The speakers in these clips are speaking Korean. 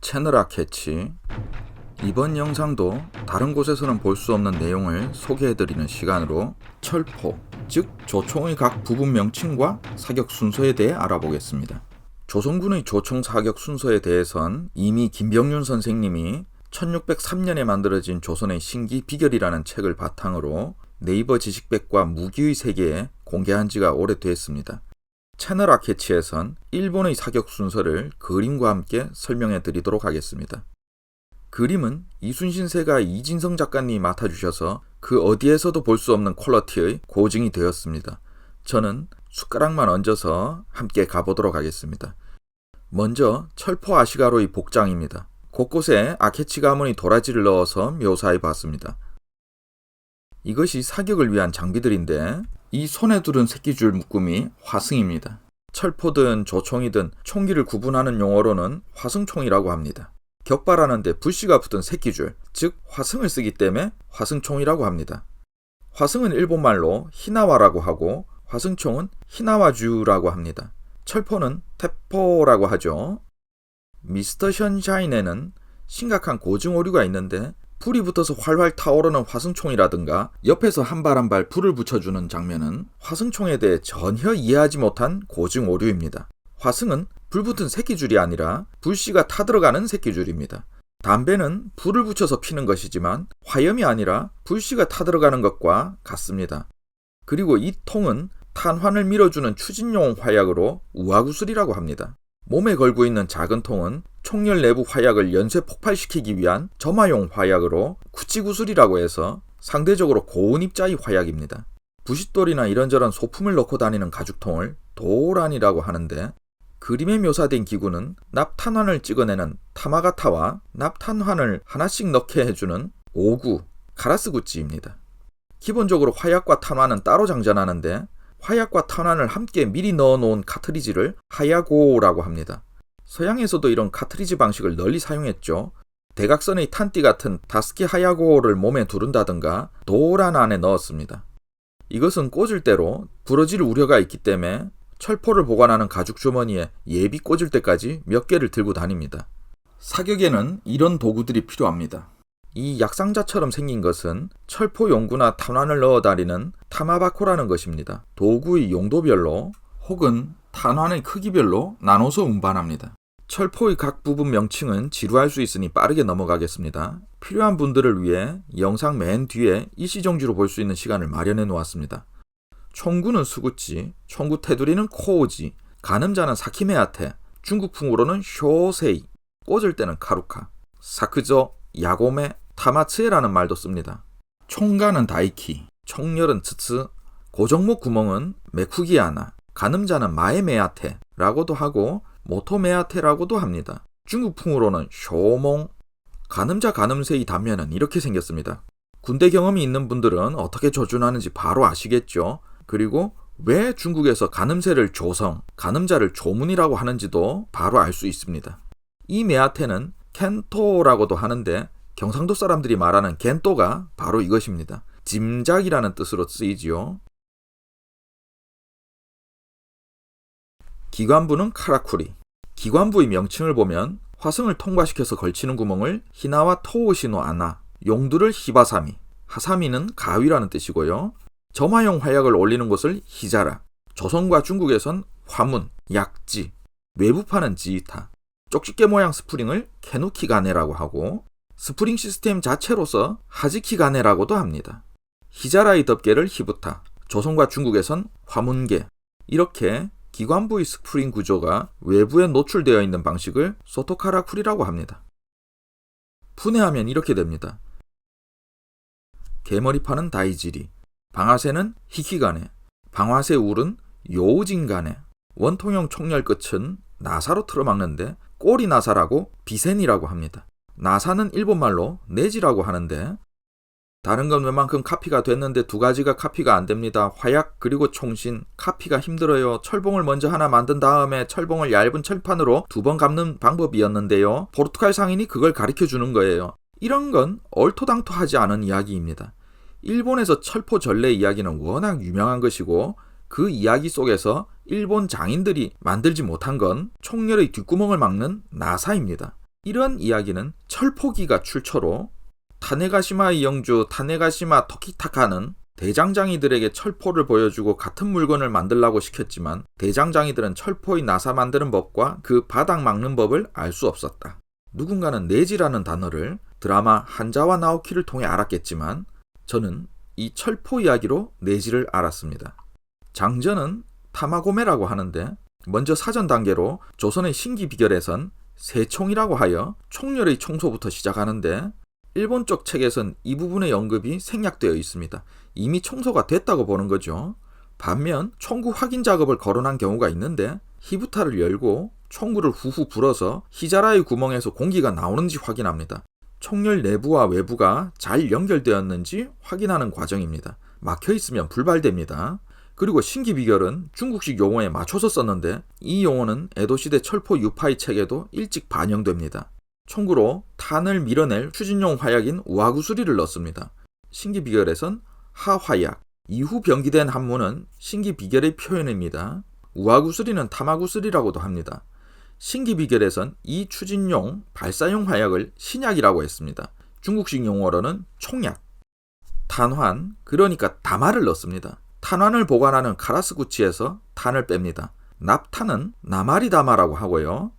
채널아 캐치 이번 영상도 다른 곳에서는 볼 수 없는 내용을 소개해드리는 시간으로 철포, 즉 조총의 각 부분 명칭과 사격 순서에 대해 알아보겠습니다. 조선군의 조총 사격 순서에 대해선 이미 김병윤 선생님이 1603년에 만들어진 조선의 신기 비결이라는 책을 바탕으로 네이버 지식백과 무기의 세계에 공개한 지가 오래됐습니다. 채널 아캐치에선 일본의 사격 순서를 그림과 함께 설명해 드리도록 하겠습니다. 그림은 이순신 세가 이진성 작가님이 맡아주셔서 그 어디에서도 볼 수 없는 퀄러티의 고증이 되었습니다. 저는 숟가락만 얹어서 함께 가보도록 하겠습니다. 먼저 철포 아시가로의 복장입니다. 곳곳에 아케치 가문의 도라지를 넣어서 묘사해 봤습니다. 이것이 사격을 위한 장비들인데 이 손에 두른 새끼줄 묶음이 화승입니다. 철포든 조총이든 총기를 구분하는 용어로는 화승총이라고 합니다. 격발하는데 불씨가 붙은 새끼줄, 즉 화승을 쓰기 때문에 화승총이라고 합니다. 화승은 일본말로 히나와라고 하고 화승총은 히나와주라고 합니다. 철포는 태포라고 하죠. 미스터 션샤인에는 심각한 고증 오류가 있는데 불이 붙어서 활활 타오르는 화승총이라든가 옆에서 한 발 한 발 불을 붙여주는 장면은 화승총에 대해 전혀 이해하지 못한 고증 오류입니다. 화승은 불 붙은 새끼줄이 아니라 불씨가 타들어가는 새끼줄입니다. 담배는 불을 붙여서 피는 것이지만 화염이 아니라 불씨가 타들어가는 것과 같습니다. 그리고 이 통은 탄환을 밀어주는 추진용 화약으로 우화구슬이라고 합니다. 몸에 걸고 있는 작은 통은 총열 내부 화약을 연쇄 폭발시키기 위한 점화용 화약으로 구치구슬이라고 해서 상대적으로 고운 입자의 화약입니다. 부싯돌이나 이런저런 소품을 넣고 다니는 가죽통을 도란이라고 하는데 그림에 묘사된 기구는 납탄환을 찍어내는 타마가타와 납탄환을 하나씩 넣게 해주는 오구, 가라스구찌입니다. 기본적으로 화약과 탄환은 따로 장전하는데 화약과 탄환을 함께 미리 넣어 놓은 카트리지를 하야고라고 합니다. 서양에서도 이런 카트리지 방식을 널리 사용했죠. 대각선의 탄띠 같은 다스키 하야고를 몸에 두른다든가 도란 안에 넣었습니다. 이것은 꽂을 때로 부러질 우려가 있기 때문에 철포를 보관하는 가죽 주머니에 예비 꽂을 때까지 몇 개를 들고 다닙니다. 사격에는 이런 도구들이 필요합니다. 이 약상자처럼 생긴 것은 철포 용구나 탄환을 넣어 다니는 타마바코라는 것입니다. 도구의 용도별로 혹은 탄환의 크기별로 나눠서 운반합니다. 철포의 각 부분 명칭은 지루할 수 있으니 빠르게 넘어가겠습니다. 필요한 분들을 위해 영상 맨 뒤에 일시정지로 볼 수 있는 시간을 마련해 놓았습니다. 총구는 수구치, 총구 테두리는 코오지, 가늠자는 사키메아테, 중국풍으로는 쇼세이, 꽂을 때는 카루카, 사크조, 야고메, 타마츠에라는 말도 씁니다. 총가는 다이키, 총열은 츠츠, 고정목 구멍은 메쿠기아나, 가늠자는 마에메아테라고도 하고 모토메아테라고도 합니다. 중국풍으로는 쇼몽, 가늠자 가늠새의 단면은 이렇게 생겼습니다. 군대 경험이 있는 분들은 어떻게 조준하는지 바로 아시겠죠? 그리고 왜 중국에서 가늠새를 조성, 가늠자를 조문이라고 하는지도 바로 알 수 있습니다. 이 메아테는 켄토라고도 하는데 경상도 사람들이 말하는 겐토가 바로 이것입니다. 짐작이라는 뜻으로 쓰이지요. 기관부는 카라쿠리. 기관부의 명칭을 보면 화성을 통과시켜서 걸치는 구멍을 히나와 토우시노 아나, 용두를 히바사미, 하사미는 가위라는 뜻이고요. 점화용 화약을 올리는 곳을 히자라, 조선과 중국에선 화문, 약지, 외부파는 지이타, 쪽집게 모양 스프링을 케누키가네라고 하고 스프링 시스템 자체로서 하지키가네라고도 합니다. 히자라의 덮개를 히부타, 조선과 중국에선 화문계, 이렇게 기관부의 스프링 구조가 외부에 노출되어 있는 방식을 소토카라쿠리라고 합니다. 분해하면 이렇게 됩니다. 개머리파는 다이지리, 방아쇠는 히키가네, 방아쇠 울은 요우진가네, 원통형 총열 끝은 나사로 틀어막는데 꼬리 나사라고 비센이라고 합니다. 나사는 일본말로 내지라고 하는데 다른 건 웬만큼 카피가 됐는데 두 가지가 카피가 안 됩니다. 화약 그리고 총신 카피가 힘들어요. 철봉을 먼저 하나 만든 다음에 철봉을 얇은 철판으로 두 번 감는 방법이었는데요. 포르투갈 상인이 그걸 가르쳐 주는 거예요. 이런 건 얼토당토하지 않은 이야기입니다. 일본에서 철포 전래 이야기는 워낙 유명한 것이고 그 이야기 속에서 일본 장인들이 만들지 못한 건 총열의 뒷구멍을 막는 나사입니다. 이런 이야기는 철포기가 출처로 타네가시마의 영주 타네가시마 토키타카는 대장장이들에게 철포를 보여주고 같은 물건을 만들라고 시켰지만 대장장이들은 철포의 나사 만드는 법과 그 바닥 막는 법을 알 수 없었다. 누군가는 내지라는 단어를 드라마 한자와 나오키를 통해 알았겠지만 저는 이 철포 이야기로 내지를 알았습니다. 장전은 타마고메라고 하는데 먼저 사전 단계로 조선의 신기 비결에선 세총이라고 하여 총열의 청소부터 시작하는데 일본 쪽 책에선 이 부분의 언급이 생략되어 있습니다. 이미 청소가 됐다고 보는 거죠. 반면 총구 확인 작업을 거론한 경우가 있는데 히부타를 열고 총구를 후후 불어서 히자라의 구멍에서 공기가 나오는지 확인합니다. 총열 내부와 외부가 잘 연결되었는지 확인하는 과정입니다. 막혀 있으면 불발됩니다. 그리고 신기 비결은 중국식 용어에 맞춰서 썼는데 이 용어는 에도 시대 철포 유파이 책에도 일찍 반영됩니다. 총구로 탄을 밀어낼 추진용 화약인 우아구수리를 넣습니다. 신기 비결에선 하화약, 이후 병기된 한문은 신기 비결의 표현입니다. 우아구수리는 타마구수리라고도 합니다. 신기 비결에선 이 추진용 발사용 화약을 신약이라고 했습니다. 중국식 용어로는 총약. 탄환, 그러니까 다마를 넣습니다. 탄환을 보관하는 카라스 구치에서 탄을 뺍니다. 납탄은 나마리다마라고 하고요.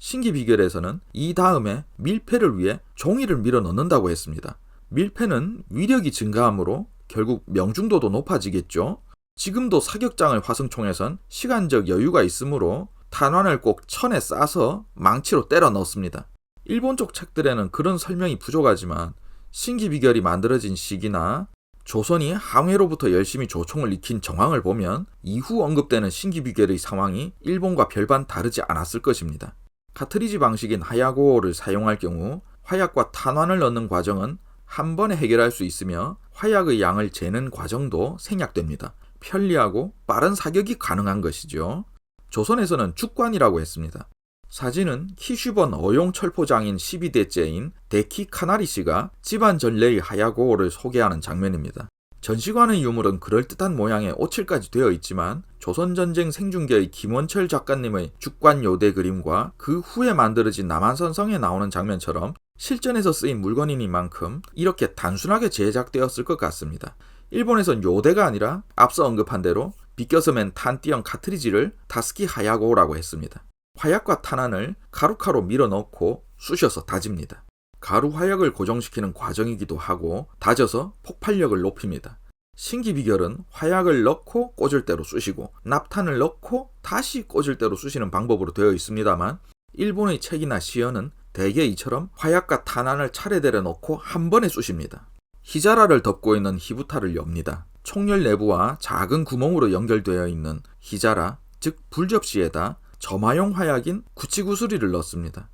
신기 비결에서는 이 다음에 밀폐를 위해 종이를 밀어 넣는다고 했습니다. 밀폐는 위력이 증가하므로 결국 명중도도 높아지겠죠. 지금도 사격장을 화승총에선 시간적 여유가 있으므로 탄환을 꼭 천에 싸서 망치로 때려 넣습니다. 일본 쪽 책들에는 그런 설명이 부족하지만 신기 비결이 만들어진 시기나 조선이 항해로부터 열심히 조총을 익힌 정황을 보면 이후 언급되는 신기 비결의 상황이 일본과 별반 다르지 않았을 것입니다. 카트리지 방식인 하야고를 사용할 경우 화약과 탄환을 넣는 과정은 한 번에 해결할 수 있으며 화약의 양을 재는 과정도 생략됩니다. 편리하고 빠른 사격이 가능한 것이죠. 조선에서는 죽관이라고 했습니다. 사진은 키슈번 어용 철포장인 12대째인 데키 카나리 씨가 집안 전례의 하야고를 소개하는 장면입니다. 전시관의 유물은 그럴듯한 모양의 오칠까지 되어 있지만 조선전쟁 생중계의 김원철 작가님의 죽관 요대 그림과 그 후에 만들어진 남한선 성에 나오는 장면처럼 실전에서 쓰인 물건이니만큼 이렇게 단순하게 제작되었을 것 같습니다. 일본에선 요대가 아니라 앞서 언급한 대로 비껴서 맨 탄띠형 카트리지를 다스키 하야고라고 했습니다. 화약과 탄환을 가루카로 밀어 넣고 쑤셔서 다집니다. 가루 화약을 고정시키는 과정이기도 하고 다져서 폭발력을 높입니다. 신기 비결은 화약을 넣고 꽂을 대로 쑤시고 납탄을 넣고 다시 꽂을 대로 쑤시는 방법으로 되어 있습니다만 일본의 책이나 시어는 대개 이처럼 화약과 탄환을 차례대로 넣고 한 번에 쑤십니다. 히자라를 덮고 있는 히부타를 엽니다. 총열 내부와 작은 구멍으로 연결되어 있는 히자라, 즉 불접시에다 점화용 화약인 구치구수리를 넣습니다.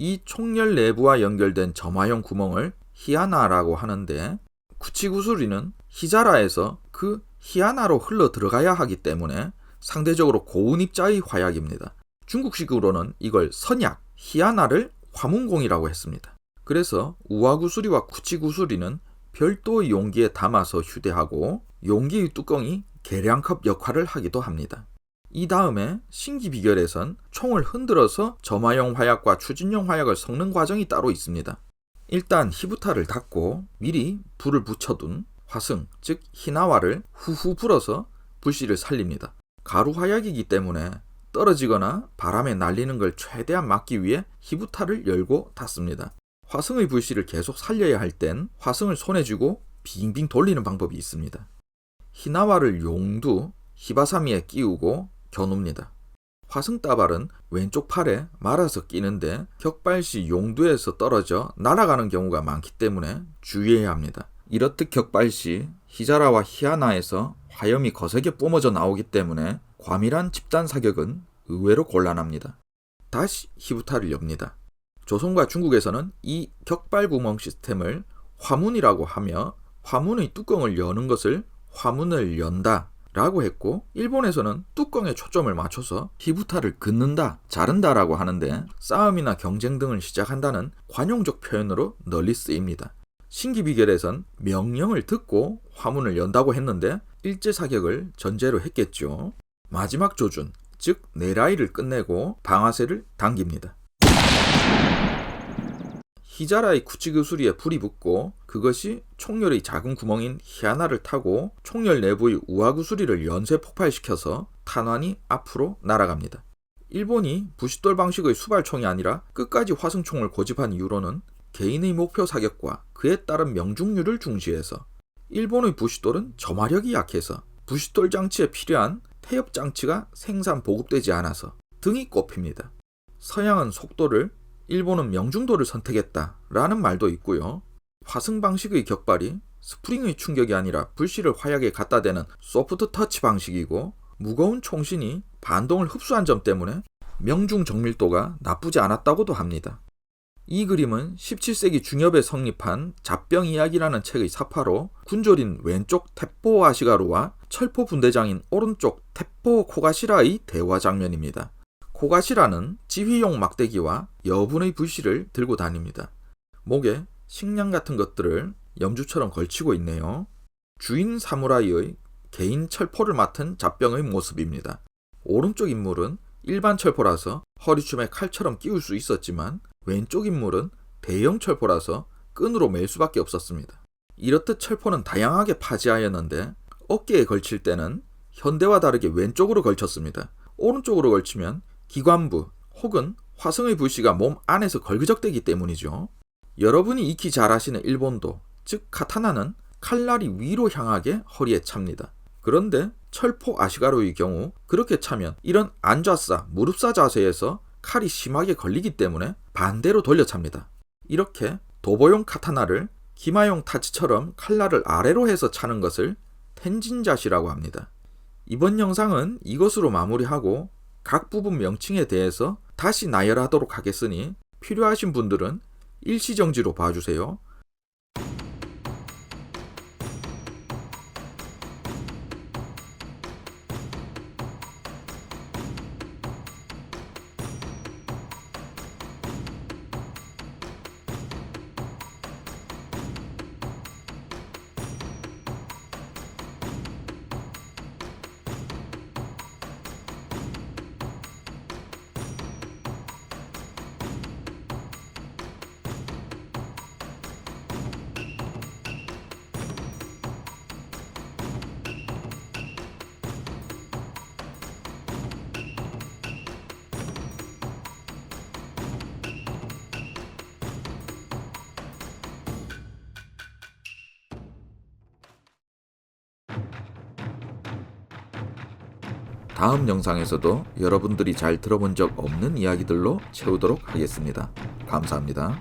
이 총열 내부와 연결된 점화용 구멍을 히아나라고 하는데 구치구수리는 히자라에서 그 히아나로 흘러 들어가야 하기 때문에 상대적으로 고운 입자의 화약입니다. 중국식으로는 이걸 선약, 히아나를 화문공이라고 했습니다. 그래서 우아구수리와 구치구수리는 별도의 용기에 담아서 휴대하고 용기의 뚜껑이 계량컵 역할을 하기도 합니다. 이 다음에 신기 비결에선 총을 흔들어서 점화용 화약과 추진용 화약을 섞는 과정이 따로 있습니다. 일단 히부타를 닫고 미리 불을 붙여둔 화승, 즉 희나와를 후후 불어서 불씨를 살립니다. 가루 화약이기 때문에 떨어지거나 바람에 날리는 걸 최대한 막기 위해 히부타를 열고 닫습니다. 화승의 불씨를 계속 살려야 할 땐 화승을 손에 쥐고 빙빙 돌리는 방법이 있습니다. 히나와를 용두, 히바사미에 끼우고 겨눕니다. 화승따발은 왼쪽 팔에 말아서 끼는데 격발 시 용두에서 떨어져 날아가는 경우가 많기 때문에 주의해야 합니다. 이렇듯 격발 시 히자라와 히아나에서 화염이 거세게 뿜어져 나오기 때문에 과밀한 집단 사격은 의외로 곤란합니다. 다시 히부타를 엽니다. 조선과 중국에서는 이 격발 구멍 시스템을 화문이라고 하며 화문의 뚜껑을 여는 것을 화문을 연다 라고 했고 일본에서는 뚜껑에 초점을 맞춰서 히부타를 긋는다, 자른다라고 하는데 싸움이나 경쟁 등을 시작한다는 관용적 표현으로 널리 쓰입니다. 신기 비결에선 명령을 듣고 화문을 연다고 했는데 일제 사격을 전제로 했겠죠. 마지막 조준, 즉 내라이를 끝내고 방아쇠를 당깁니다. 히자라의 쿠치그수리에 불이 붙고 그것이 총열의 작은 구멍인 히아나를 타고 총열 내부의 우하구수리를 연쇄 폭발시켜서 탄환이 앞으로 날아갑니다. 일본이 부싯돌 방식의 수발총이 아니라 끝까지 화승총을 고집한 이유로는 개인의 목표 사격과 그에 따른 명중률을 중시해서 일본의 부싯돌은 점화력이 약해서 부싯돌 장치에 필요한 태엽 장치가 생산 보급되지 않아서 등이 꼽힙니다. 서양은 속도를 일본은 명중도를 선택했다라는 말도 있고요. 화승 방식의 격발이 스프링의 충격이 아니라 불씨를 화약에 갖다 대는 소프트 터치 방식이고 무거운 총신이 반동을 흡수한 점 때문에 명중 정밀도가 나쁘지 않았다고도 합니다. 이 그림은 17세기 중엽에 성립한 잡병 이야기라는 책의 사파로 군졸인 왼쪽 테포 아시가루와 철포 분대장인 오른쪽 테포 코가시라의 대화 장면입니다. 코가시라는 지휘용 막대기와 여분의 불씨를 들고 다닙니다. 목에 식량 같은 것들을 염주처럼 걸치고 있네요. 주인 사무라이의 개인 철포를 맡은 잡병의 모습입니다. 오른쪽 인물은 일반 철포라서 허리춤에 칼처럼 끼울 수 있었지만 왼쪽 인물은 대형 철포라서 끈으로 맬 수밖에 없었습니다. 이렇듯 철포는 다양하게 파지하였는데 어깨에 걸칠 때는 현대와 다르게 왼쪽으로 걸쳤습니다. 오른쪽으로 걸치면 기관부 혹은 화성의 불씨가 몸 안에서 걸그적되기 때문이죠. 여러분이 익히 잘 아시는 일본도, 즉 카타나는 칼날이 위로 향하게 허리에 찹니다. 그런데 철포 아시가루의 경우 그렇게 차면 이런 앉아싸, 무릎싸 자세에서 칼이 심하게 걸리기 때문에 반대로 돌려찹니다. 이렇게 도보용 카타나를 기마용 타치처럼 칼날을 아래로 해서 차는 것을 텐진자시라고 합니다. 이번 영상은 이것으로 마무리하고 각 부분 명칭에 대해서 다시 나열하도록 하겠으니 필요하신 분들은 일시정지로 봐주세요. 다음 영상에서도 여러분들이 잘 들어본 적 없는 이야기들로 채우도록 하겠습니다. 감사합니다.